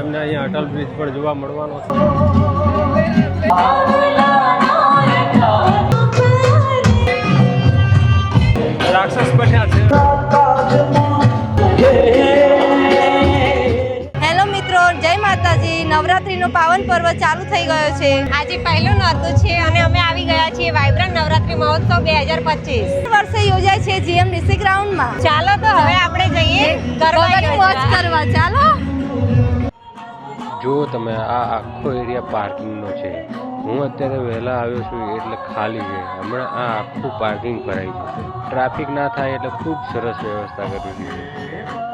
એમને અહીંયા અટલ બ્રિજ પર જોવા મળવાનો છે. રાક્ષસ બન્યા છે. હેલો મિત્રો જય માતાજી. નવરાત્રીનો પાવન પર્વ ચાલુ થઈ ગયો છે. આજે પહેલું નોરતું છે અને અમે આવી ગયા છીએ વાઇબ્રન્ટ નવરાત્રી મહોત્સવ બે હજાર પચીસ. વર્ષે યોજાય છે જીએમ ડીસી ગ્રાઉન્ડમાં. ચાલો તો હવે આપણે જઈએ ગરબાની મોજ કરવા. ચાલો. જો તમે, આ આખો એરિયા પાર્કિંગનો છે. હું અત્યારે વહેલા આવ્યો છું એટલે ખાલી છે. હમણાં આ આખું પાર્કિંગ કરાવી છે. ટ્રાફિક ના થાય એટલે ખૂબ સરસ વ્યવસ્થા કરી છે.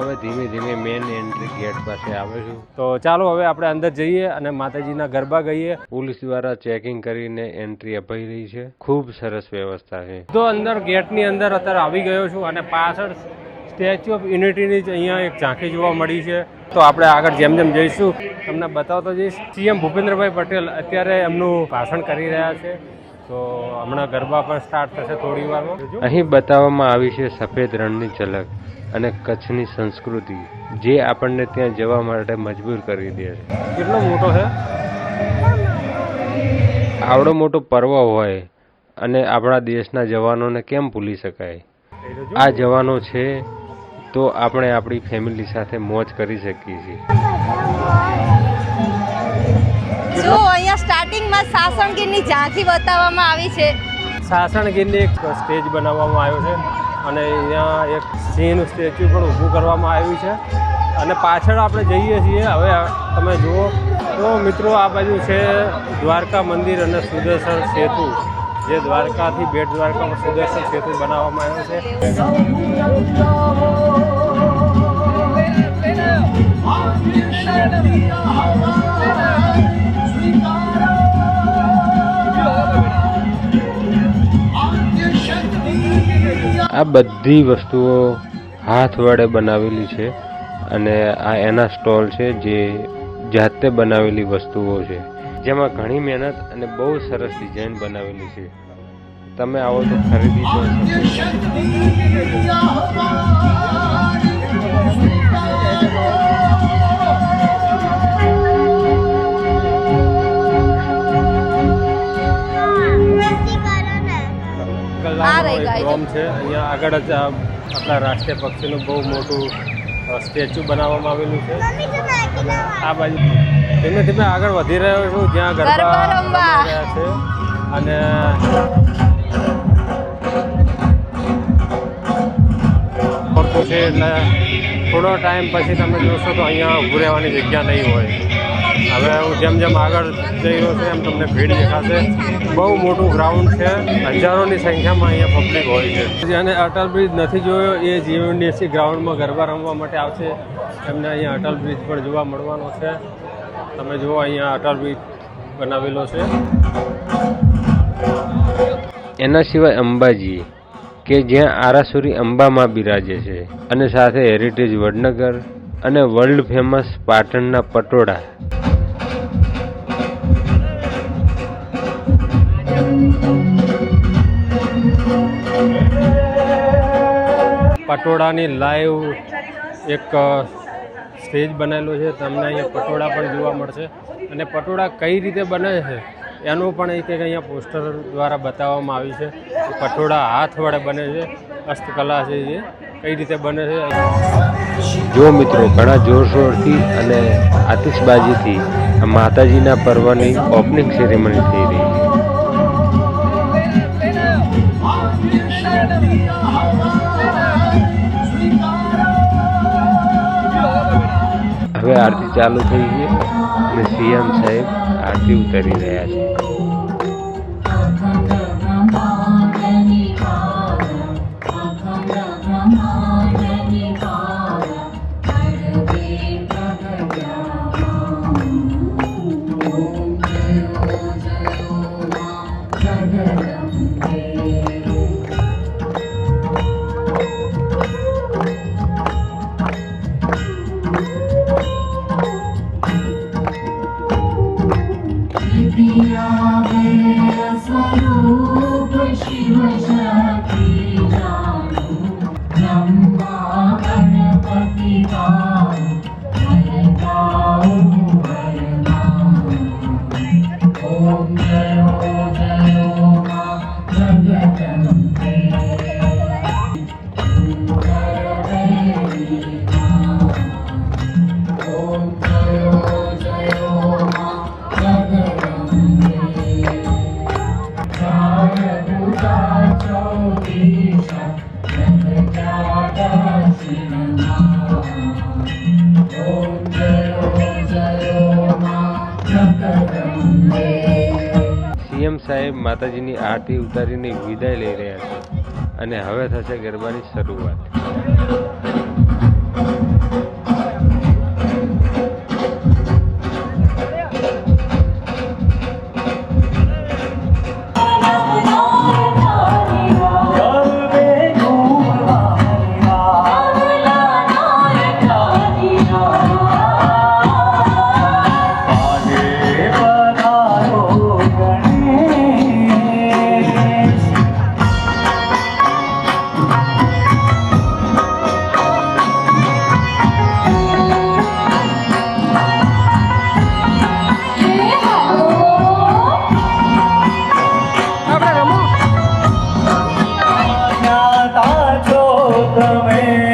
હવે ધીમે ધીમે મેન એન્ટ્રી ગેટ પાસે આવ્યો છું. તો ચાલો હવે આપણે અંદર જઈએ અને માતાજીના ગરબા ગઈએ. પોલીસ દ્વારા ચેકિંગ કરીને એન્ટ્રી અપાઈ રહી છે. ખૂબ સરસ વ્યવસ્થા છે. તો અંદર ગેટની અંદર અત્યારે આવી ગયો છું અને પાછળ સ્ટેચ્યુ ઓફ યુનિટીની જ અહીંયા એક ઝાંખી જોવા મળી છે. તો આપણે આગળ જેમ જેમ જઈશું તમને બતાવતો જઈશ. સીએમ ભૂપેન્દ્રભાઈ પટેલ અત્યારે એમનું ભાષણ કરી રહ્યા છે. તો હમણાં ગરબા પણ સ્ટાર્ટ થશે થોડી વારમાં. અહીં બતાવવામાં આવી છે સફેદ રણની ઝલક. અને કચ્છની સંસ્કૃતિ જે આપણને ત્યાં જવા માટે મજબૂર કરી દે છે. કેટલો મોટો છે આવડો મોટો પર્વ હોય અને આપણા દેશના જવાનોને કેમ ભૂલી શકાય? આ જવાનો છે તો આપણે આપણી ફેમિલી સાથે મોજ કરી શકીએ છીએ. જો અહીંયા સ્ટાર્ટિંગમાં સાસણગીરની ઝાંખી બતાવવામાં આવી છે. સાસણગીરની એક સ્ટેજ બનાવવામાં આવ્યો છે. અને અહીંયા એક સિંહનું સ્ટેચ્યુ પણ ઊભું કરવામાં આવ્યું છે. અને પાછળ આપણે જઈએ છીએ. હવે તમે જુઓ. તો મિત્રો, આ બાજુ છે દ્વારકા મંદિર અને સુદર્શન સેતુ. જે દ્વારકાથી બેટ દ્વારકામાં સુદર્શન સેતુ બનાવવામાં આવ્યો છે. આ બધી વસ્તુઓ હાથ વડે બનાવેલી છે અને આ એના સ્ટોલ છે જે જાતે બનાવેલી વસ્તુઓ છે. જેમાં ઘણી મહેનત અને બહુ સરસ ડિઝાઇન બનાવેલી છે. તમે આવો તો ખરીદી પણ શકો. ડોમ છે. અહીંયા આગળ જ આ આપણા રાષ્ટ્રીય પક્ષીનું બહુ મોટું સ્ટેચ્યુ બનાવવામાં આવેલું છે. અને આ બાજુ ધીમે ધીમે આગળ વધી રહ્યો છું જ્યાં ગરબા. રહ્યા છે. અને છે એટલે થોડો ટાઈમ પછી તમે જોશો તો અહીંયા ઉભું રહેવાની જગ્યા નહીં હોય. હવે હું જેમ જેમ આગળ જઈ રહ્યો છું એમ તમને ભીડ દેખાશે. બહુ મોટું ગ્રાઉન્ડ છે. હજારોની સંખ્યામાં અહીંયા પબ્લિક હોય છે. જેને અટલ બ્રિજ નથી જોયો એ જીવનડીસી ગ્રાઉન્ડમાં ગરબા રમવા માટે આવશે. એમને અહીંયા અટલ બ્રિજ પણ જોવા મળવાનો છે. તમે જુઓ અહીંયા અટલ બ્રિજ બનાવેલો છે. એના સિવાય અંબાજી કે જ્યાં આરાસુરી અંબામાં બિરાજે છે. અને સાથે હેરિટેજ વડનગર અને વર્લ્ડ ફેમસ પાટણના પટોળા. પટોળાની લાઈવ એક સ્ટેજ બનેલો છે. તમને અહીંયા પટોળા પણ જોવા મળશે. અને પટોળા કઈ રીતે બને છે, એનું પણ એક અહીંયા પોસ્ટર દ્વારા બતાવવામાં આવ્યું છે. પટોળા હાથ વડે બને છે, હસ્તકલા છે જે કઈ રીતે બને છે. જો મિત્રો ઘણા જોરશોરથી અને આતિશબાજીથી માતાજીના પર્વની ઓપનિંગ સેરેમની થઈ રહી હવે આરતી ચાલુ થઈ ગઈ અને સીએમ સાહેબ આરતી ઉતારી રહ્યા છે. સાહેબ માતાજીની આરતી ઉતારીને વિદાય લઈ રહ્યા છે. અને હવે થશે ગરબાની શરૂઆત. में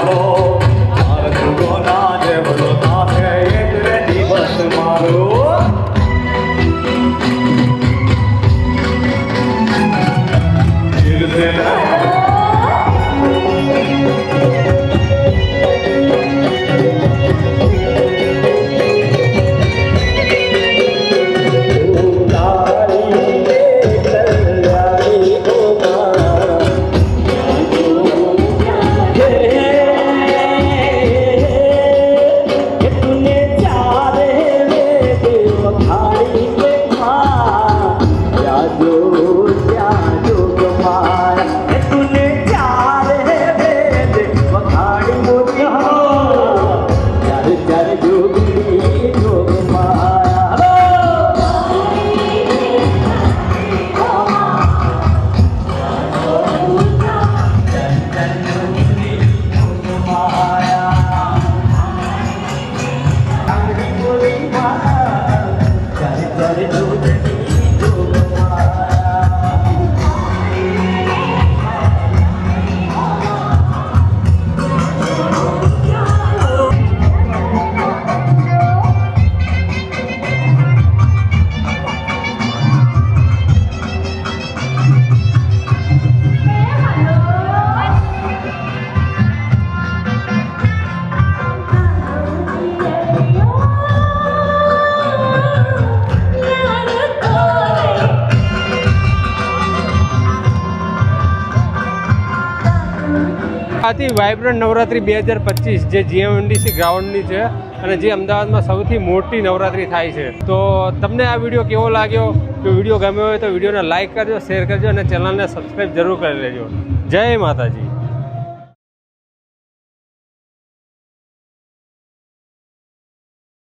あう આ વાઇબ્રન્ટ નવરાત્રી બે હજાર પચીસ જે જીએમડીસી ગ્રાઉન્ડની છે અને જે અમદાવાદમાં સૌથી મોટી નવરાત્રી થાય છે. તો તમને આ વીડિયો કેવો લાગ્યો? જો વીડિયો ગમ્યો હોય તો વિડીયોને લાઇક કરજો, શેર કરજો અને ચેનલને સબસ્ક્રાઈબ જરૂર કરી લેજો. જય માતાજી.